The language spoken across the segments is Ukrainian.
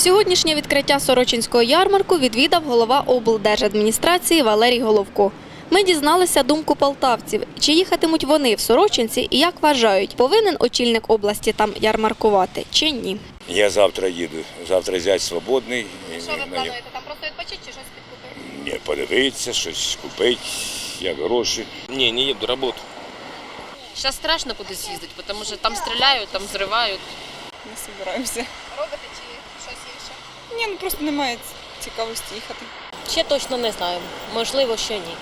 Сьогоднішнє відкриття Сорочинського ярмарку відвідав голова облдержадміністрації Валерій Головко. Ми дізналися думку полтавців, чи їхатимуть вони в Сорочинці і як вважають, повинен очільник області там ярмаркувати чи ні. Я завтра їду. Завтра зять свободний. Що ви плануєте там просто відпочити чи щось підкупити? Ні, подивитися, щось купити, як гроші. Не, не еду, работаю. Сейчас страшно кудись їздити, тому що там стріляють, там зривають Не збираємося. Робите чи щось інше? Ні, ну просто немає цікавості їхати. Ще точно не знаю. Можливо, що ні.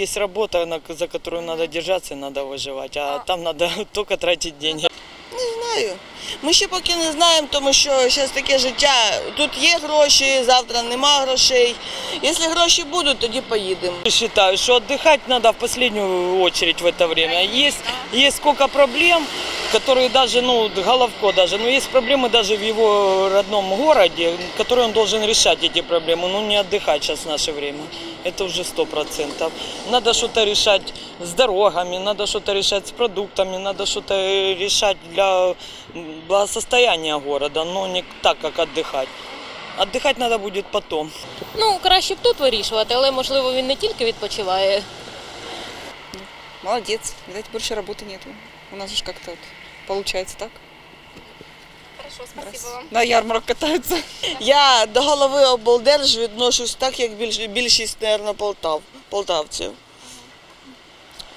Есть работа, на- за которую надо держаться, надо выживать, а там надо только тратить деньги. знаю. Ми ще поки не знаємо, тому що зараз таке життя. Тут є гроші, завтра нема грошей. Якщо гроші будуть, тоді поїдемо. Считаю, что отдыхать надо в последнюю очередь в это время. Есть, есть сколько проблем, которые даже, ну, Головко даже, но есть проблемы даже в его родном городе, которые он должен решать эти проблемы, ну, не отдыхать сейчас в наше время. Это уже сто процентов. Надо что-то решать с дорогами, надо что-то решать с продуктами, надо что-то решать для м, благосостояния города, но не так, как отдыхать. Отдыхать надо будет потом. Ну, краще б тут вирішувати, але можливо він не тільки відпочиває. Молодець. Видать, більше роботи нету. У нас же как-то вот получается так. Хорошо, спасибо вам. На ярмарок катаються. Я до голови облдерж відношусь так, як більш, більшість, мабуть, полтав, полтавців.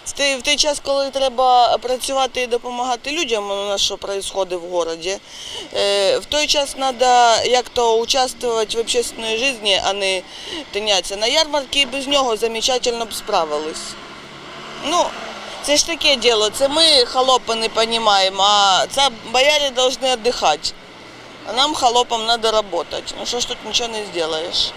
В той, в той час, коли треба працювати і допомагати людям, у нас що відбувається в місті, е, в той час треба як то участвувати в общественній житті, а не тинятися. На ярмарки і без нього замечательно б справились. Ну, це ж таке діло, це ми холопи не розуміємо, а це бояри повинні віддихати. А нам, холопам, треба працювати. Ну що ж тут нічого не сделаешь.